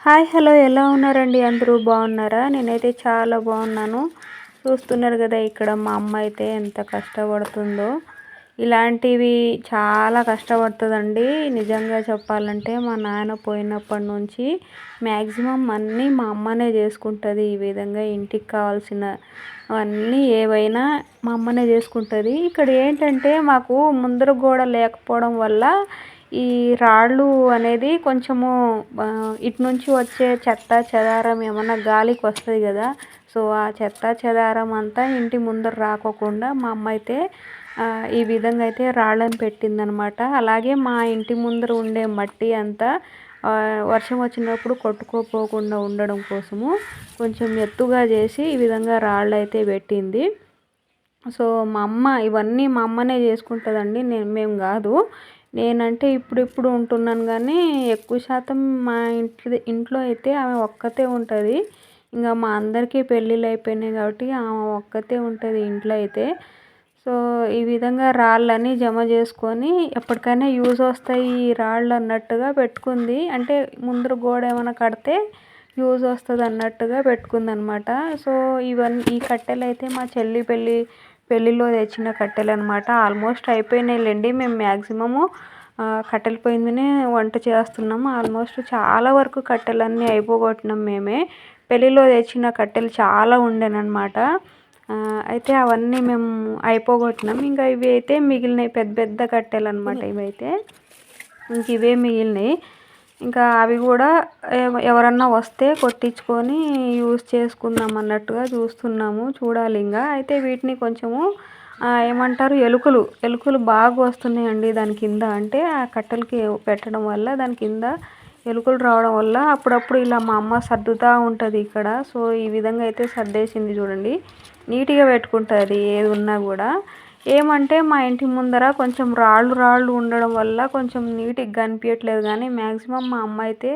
Hi hello ఎలా ఉన్నారండి అందరూ? బాగున్నారా? నేనైతే చాలా బాగున్నాను. చూస్తున్నారు కదా ఇక్కడ మా అమ్మ అయితే ఎంత కష్టపడుతుందో. ఇలాంటివి చాలా కష్టపడుతుందండి. నిజంగా చెప్పాలంటే మా నాన్న పోయినప్పటి నుంచి మ్యాక్సిమం అన్నీ మా అమ్మనే చేసుకుంటుంది. ఈ విధంగా ఇంటికి కావాల్సిన అన్నీ ఏవైనా మా అమ్మనే చేసుకుంటుంది. ఇక్కడ ఏంటంటే మాకు ముందర గోడ లేకపోవడం వల్ల ఈ రాళ్ళు అనేది కొంచెము ఇటు నుంచి వచ్చే చెత్త చెదారం ఏమన్నా గాలికి వస్తుంది కదా సో ఆ చెత్త చెదారం అంతా ఇంటి ముందర రాకోకుండా మా అమ్మ అయితే ఈ విధంగా అయితే రాళ్ళని పెట్టిందనమాట. అలాగే మా ఇంటి ముందర ఉండే మట్టి అంతా వర్షం వచ్చినప్పుడు కొట్టుకోపోకుండా ఉండడం కోసము కొంచెం ఎత్తుగా చేసి ఈ విధంగా రాళ్ళు అయితే పెట్టింది. సో మా అమ్మ ఇవన్నీ మా అమ్మనే చేసుకుంటుందండి నేను మేము కాదు. నేనంటే ఇప్పుడిప్పుడు ఉంటున్నాను కానీ ఎక్కువ శాతం మా ఇంటి ఇంట్లో అయితే ఆమె ఒక్కతే ఉంటుంది. ఇంకా మా అందరికీ పెళ్ళిళ్ళు అయిపోయినాయి కాబట్టి ఆమె ఒక్కతే ఉంటుంది ఇంట్లో అయితే. సో ఈ విధంగా రాళ్ళని జమ చేసుకొని ఎప్పటికైనా యూజ్ వస్తాయి ఈ రాళ్ళు అన్నట్టుగా పెట్టుకుంది. అంటే ముందర గోడ ఏమైనా కడితే యూజ్ వస్తుంది అన్నట్టుగా పెట్టుకుంది అనమాట సో ఇవన్నీ ఈ కట్టెలు అయితే మా చెల్లి పెళ్ళి పెళ్ళిలో తెచ్చిన కట్టెలు అనమాట ఆల్మోస్ట్ అయిపోయినాయిలేండి. మేము మ్యాక్సిమము కట్టెల పొయ్యి మీదనే వంట చేస్తున్నాము. ఆల్మోస్ట్ చాలా వరకు కట్టెలన్నీ అయిపోగొట్టినాం మేమే. పెళ్ళిలో తెచ్చిన కట్టెలు చాలా ఉండేనమాట అయితే అవన్నీ మేము అయిపోగొట్టినాం. ఇంకా ఇవి అయితే మిగిలినాయి పెద్ద పెద్ద కట్టెలు అనమాట ఇవైతే. ఇంక ఇవే మిగిలినాయి. ఇంకా అవి కూడా ఎవరన్నా వస్తే కొట్టించుకొని యూస్ చేసుకుందాం అన్నట్టుగా చూస్తున్నాము చూడాలి ఇంకా. అయితే వీటిని కొంచెము ఏమంటారు ఎలుకలు ఎలుకలు బాగా వస్తున్నాయండి దాని కింద. అంటే ఆ కట్టెలకి పెట్టడం వల్ల దాని కింద ఎలుకలు రావడం వల్ల అప్పుడప్పుడు ఇలా మా అమ్మ సర్దుతూ ఉంటుంది ఇక్కడ. సో ఈ విధంగా అయితే సర్దేసింది చూడండి. నీట్గా పెట్టుకుంటుంది ఏది ఉన్నా కూడా. ఏమంటే మా ఇంటి ముందర కొంచెం రాళ్ళు రాళ్ళు ఉండడం వల్ల కొంచెం నీట్గా కనిపించట్లేదు కానీ మ్యాక్సిమం మా అమ్మ అయితే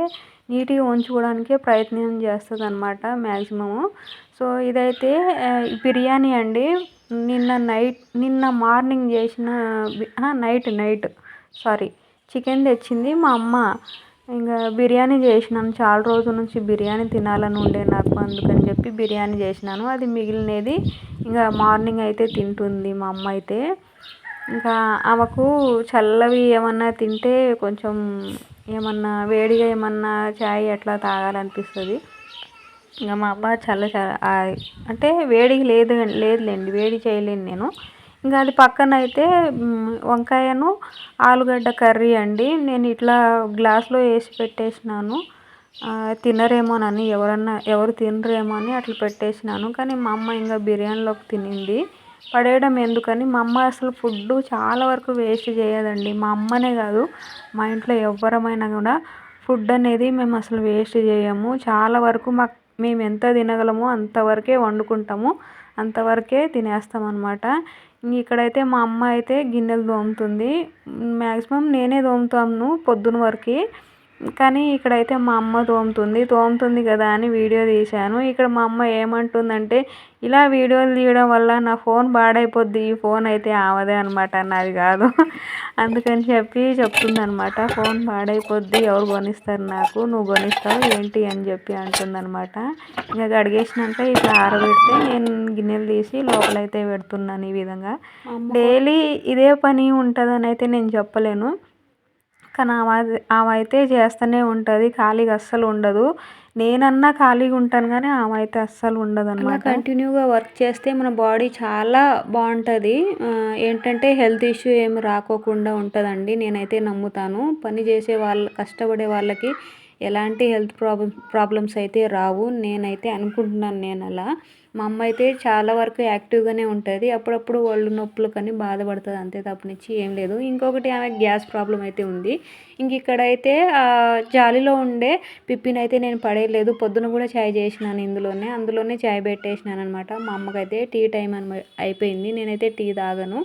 నీట్గా ఉంచుకోవడానికే ప్రయత్నం చేస్తుంది అనమాట మ్యాక్సిమము సో ఇదైతే బిర్యానీ అండి. నిన్న నైట్ నిన్న మార్నింగ్ చేసిన నైట్ నైట్ సారీ చికెన్ తెచ్చింది మా అమ్మ. ఇంకా బిర్యానీ చేసినాను చాలా రోజుల నుంచి బిర్యానీ తినాలని ఉండే నాకు అందుకని చెప్పి బిర్యానీ చేసినాను. అది మిగిలినది ఇంకా మార్నింగ్ అయితే తింటుంది మా అమ్మ అయితే. ఇంకా ఆమెకు చల్లవి ఏమన్నా తింటే కొంచెం ఏమన్నా వేడిగా ఏమన్నా చాయ్ అట్లా తాగాలనిపిస్తుంది. ఇంకా మా అమ్మ చల్ల అంటే వేడికి లేదు లేదులేండి వేడి చేయలేను నేను. ఇంకా అది పక్కన అయితే వంకాయను ఆలుగడ్డ కర్రీ అండి. నేను ఇట్లా గ్లాస్లో వేసి పెట్టేసినాను. తినరేమోనని ఎవరన్నా ఎవరు తినరేమో అని అట్లా పెట్టేసినాను. కానీ మా అమ్మ ఇంకా బిర్యానీలోకి తినింది. పడేయడం ఎందుకని మా అమ్మ అసలు ఫుడ్ చాలా వరకు వేస్ట్ చేయదండి. మా అమ్మనే కాదు మా ఇంట్లో ఎవరమైనా కూడా ఫుడ్ అనేది మేము అసలు వేస్ట్ చేయము. చాలా వరకు మాకు మేము ఎంత తినగలమో అంతవరకే వండుకుంటాము. అంతవరకే తినేస్తాం అనమాట ఇక్కడైతే మా అమ్మ అయితే గిన్నెలు తోముతుంది మ్యాక్సిమం నేనే తోముతాను పొద్దున వరకు. కానీ ఇక్కడైతే మా అమ్మ తోముతుంది. తోముతుంది కదా అని వీడియో తీశాను. ఇక్కడ మా అమ్మ ఏమంటుందంటే ఇలా వీడియోలు తీయడం వల్ల నా ఫోన్ పాడైపోద్ది. ఈ ఫోన్ అయితే ఆవదే అనమాట నాది కాదు. అందుకని చెప్పి చెప్తుందనమాట ఫోన్ పాడైపోద్ది. ఎవరు కొనిస్తారు నాకు? నువ్వు కొనిస్తావు. ఏంటి? అని చెప్పి అంటుందనమాట ఇంకా కడిగేసినాక ఇట్లా ఆరబెడితే నేను గిన్నెలు తీసి లోపలైతే పెడుతున్నాను ఈ విధంగా. డైలీ ఇదే పని ఉంటుందని అయితే నేను చెప్పలేను. కానీ ఆమె ఆమె అయితే చేస్తూనే ఉంటుంది ఖాళీగా అస్సలు ఉండదు. నేనన్నా ఖాళీగా ఉంటాను కానీ ఆమె అయితే అస్సలు ఉండదు అనమాట కంటిన్యూగా వర్క్ చేస్తే మన బాడీ చాలా బాగుంటుంది. ఏంటంటే హెల్త్ ఇష్యూ ఏమి రాకోకుండా ఉంటుందండి. నేనైతే నమ్ముతాను. పని చేసే వాళ్ళ కష్టపడే వాళ్ళకి ఎలాంటి హెల్త్ ప్రాబ్లమ్ ప్రాబ్లమ్స్ అయితే రావు. నేనైతే అనుకుంటున్నాను నేను అలా. మా అమ్మ అయితే చాలా వరకు యాక్టివ్గానే ఉంటుంది. అప్పుడప్పుడు ఒళ్ళు నొప్పులు కానీ బాధపడుతుంది అంతే తప్పనిచ్చి ఏం లేదు. ఇంకొకటి ఆమె గ్యాస్ ప్రాబ్లం అయితే ఉంది. ఇంక ఇక్కడైతే జాలిలో ఉండే పిప్పిని అయితే నేను పడేయలేదు. పొద్దున కూడా చాయ్ చేసినాను ఇందులోనే. అందులోనే చాయ్ పెట్టేసినాను అనమాట మా అమ్మకైతే టీ టైం అని అయిపోయింది. నేనైతే టీ తాగను.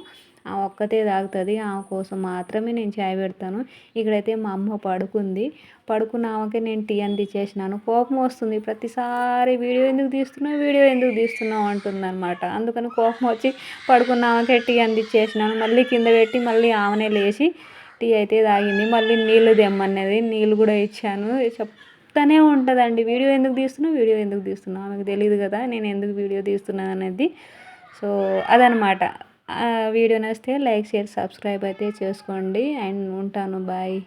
ఆమె ఒక్కతే తాగుతుంది ఆమె కోసం మాత్రమే నేను చాయ్ పెడతాను. ఇక్కడైతే మా అమ్మ పడుకుంది. పడుకున్న ఆమెకే నేను టీ అందించేసినాను. కోపం వస్తుంది. ప్రతిసారి వీడియో ఎందుకు తీస్తున్నావు వీడియో ఎందుకు తీస్తున్నావు అంటుంది అనమాట అందుకని కోపం వచ్చి పడుకున్న ఆమెకే టీ అందించేసినాను. మళ్ళీ కింద పెట్టి మళ్ళీ ఆమెనే లేచి టీ అయితే తాగింది. మళ్ళీ నీళ్ళు తెమ్మన్నది. నీళ్ళు కూడా ఇచ్చాను. చెప్తానే ఉంటుందండి. వీడియో ఎందుకు తీస్తున్నావు వీడియో ఎందుకు తీస్తున్నావు? ఆమెకు తెలియదు కదా. నేను ఎందుకు వీడియో తీస్తున్నాను అనేది. సో అదనమాట వీడియో నచ్చితే లైక్ షేర్ సబ్స్క్రైబ్ అయితే చేసుకోండి. అండ్ ఉంటాను. బాయ్.